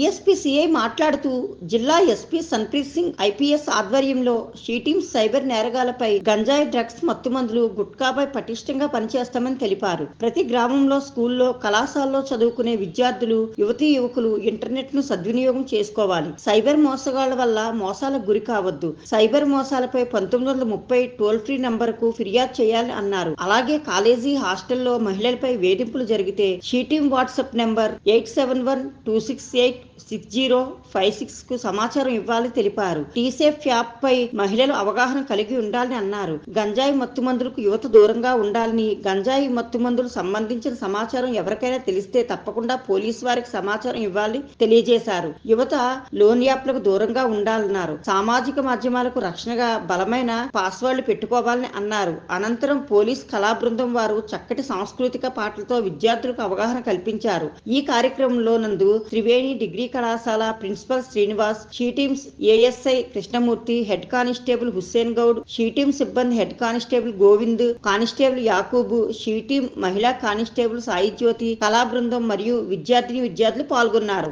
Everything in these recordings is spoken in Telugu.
డిఎస్పీ సిఐ మాట్లాడుతూ జిల్లా ఎస్పీ సన్ప్రీత్ సింగ్ ఐపీఎస్ ఆధ్వర్యంలో షీటీమ్ సైబర్ నేరగాలపై గంజాయి డ్రగ్స్ మత్తుమందులు గుట్కాపై పటిష్టంగా పనిచేస్తామని తెలిపారు. ప్రతి గ్రామంలో స్కూల్లో కళాశాలలో చదువుకునే విద్యార్థులు యువతీ యువకులు ఇంటర్నెట్ను సద్వినియోగం చేసుకోవాలి. సైబర్ మోసగాళ్ళ వల్ల మోసాలకు గురి కావద్దు. సైబర్ మోసాలపై పంతొమ్మిది వందల ముప్పై టోల్ ఫ్రీ నంబర్కు ఫిర్యాదు చేయాలని అన్నారు. అలాగే కాలేజీ హాస్టల్లో మహిళలపై వేధింపులు జరిగితే she team WhatsApp number eight seven one two six eight six zero five సిక్స్కు సమాచారం ఇవ్వాలని తెలిపారు. టీసేఫ్ యాప్ పై మహిళలు అవగాహన కలిగి ఉండాలని అన్నారు. గంజాయి మత్తు మందులకు యువత దూరంగా ఉండాలని గంజాయి మత్తు మందులు సంబంధించిన సమాచారం ఎవరికైనా తెలిస్తే తప్పకుండా పోలీసు వారికి సమాచారం ఇవ్వాలని తెలియజేశారు. యువత లోన్ యాప్లకు దూరంగా ఉండాలన్నారు. సామాజిక మాధ్యమాలకు రక్షణగా బలమైన పాస్వర్డ్లు పెట్టుకోవాలని అన్నారు. అనంతరం పోలీస్ కళా బృందం వారు చక్కటి సాంస్కృతిక పాటలతో విద్యార్థులకు అవగాహన కల్పించారు. ఈ కార్యక్రమంలో నందు త్రివేణి డిగ్రీ కళాశాల principal Srinivas she teams ASI Krishnamurthy head constable Hussain Goud she team సిబ్బంది head constable Govind constable Yakub she team మహిళా కానిస్టేబుల్ సాయి జ్యోతి కళా బృందం మరియు విద్యార్థిని విద్యార్థులు పాల్గొన్నారు.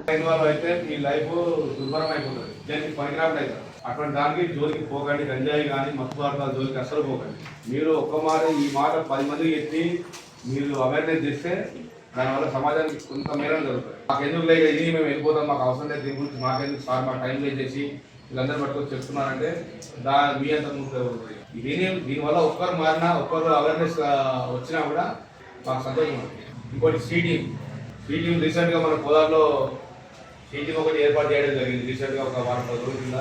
అటువంటి దానికి జోలికి పోకండి గంజాయి కానీ మత్తు పదార్థాల జోలికి అసలు పోకండి. మీరు ఒక్క మాట ఈ మాట పది మందికి ఎత్తి మీరు అవేర్నెస్ చేస్తే దానివల్ల సమాజానికి కొంత మేర జరుగుతుంది. మాకు ఎందుకు లేదు ఇది మేము వెళ్ళిపోతాం. మాకు అవసరం లేదు. దీని గురించి మాకెందుకు సార్? మా టైం వేస్ట్ చేసి వీళ్ళందరూ పట్టుకొని చెప్తున్నారంటే దా మీ అంత ముందు దీని దీనివల్ల ఒక్కరు మారినా ఒక్కరు అవేర్నెస్ వచ్చినా కూడా మాకు సంతోషం ఉంది. ఇంకోటి సీటింగ్ సీటింగ్ రీసెంట్గా మన పొలాల్లో సీటింగ్ ఒకటి ఏర్పాటు చేయడం జరిగింది. రీసెంట్గా ఒక వారం పది రోజుల కింద.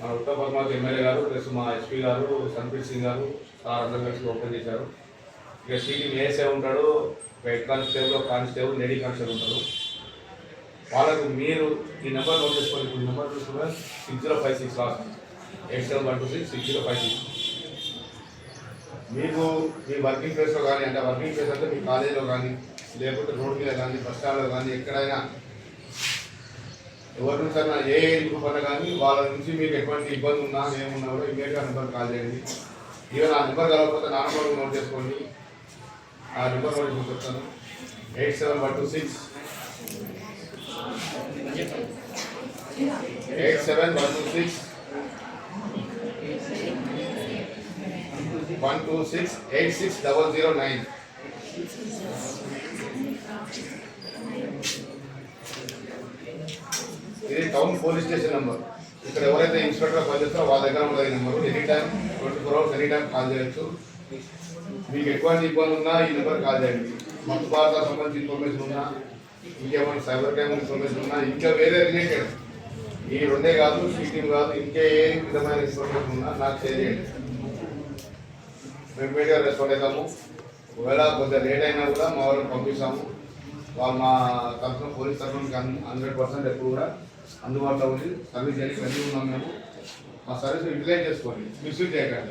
మన ఉత్తర పద్మావతి ఎమ్మెల్యే గారు ప్లస్ మా ఎస్పీ గారు సన్ప్రీత్ సింగ్ గారు సార్ అందరూ కలిసి ఓపెన్ చేశారు. ఇక సీటింగ్ ఏసే ఉంటాడు head constable constable lady constable ఉంటారు. వాళ్ళకు మీరు ఈ నెంబర్ నోట్ చేసుకోండి. ఇప్పుడు నెంబర్ చూసుకుంటే six zero five six last eight seven one two six six zero five six మీకు మీ వర్కింగ్ ప్లేస్లో కానీ అంటే వర్కింగ్ ప్లేస్ అంటే మీ కాలేజీలో కానీ లేకపోతే రోడ్ మీద కానీ బస్ స్టాండ్లో కానీ ఎక్కడైనా ఎవరి నుంచి అయినా ఏ ఏజ్ గ్రూప్ అన్నా కానీ వాళ్ళ నుంచి మీకు ఎటువంటి ఇబ్బంది ఉన్నా ఏమున్నా కూడా ఇమీడియట్గా నెంబర్ కాల్ చేయండి. ఈవెన్ ఆ నెంబర్ కలగకపోతే నా నెంబర్ నోట్ చేసుకోండి. ఆ నెంబర్ నోట్ చేసుకుని చెప్తాను eight seven one two six. Eight seven one two six. One two six eight six double zero nine. ఇది టౌన్ పోలీస్ స్టేషన్ నెంబర్. ఇక్కడ ఎవరైతే ఇన్స్పెక్టర్ పనిచేస్తారో వాళ్ళ దగ్గర ఉంటుంది ఈ number. Any time twenty four hours any time call చేయొచ్చు. మీకు ఎటువంటి ఇబ్బంది ఉన్నా ఈ నెంబర్ కాల్ చేయండి. మత్తు భారత సంబంధించిన ఇన్ఫర్మేషన్ ఉన్నా ఇంకేమైనా సైబర్ క్రైమ్ ఇన్ఫర్మేషన్ ఉన్నా ఇంకా వేరే రిలేటెడ్. ఈ రెండే కాదు సీటీ కాదు ఇంకే ఏ విధమైన ఇన్ఫర్మేషన్ ఉన్నా నాకు షేర్ చేయండి. మేము మీడియా రెస్పాండ్ అవుతాము. ఒకవేళ కొంచెం లేట్ అయినా కూడా మా వాళ్ళని పంపిస్తాము. వాళ్ళు మా తరఫున పోలీస్ తరఫున హండ్రెడ్ పర్సెంట్ ఎప్పుడు కూడా అందుబాటులో ఉంది సర్వీస్ చేయడానికి రెడీ ఉన్నాం మేము. మా సర్వీస్ యూటిలైజ్ చేసుకోండి. మిస్యూజ్ చేయకండి.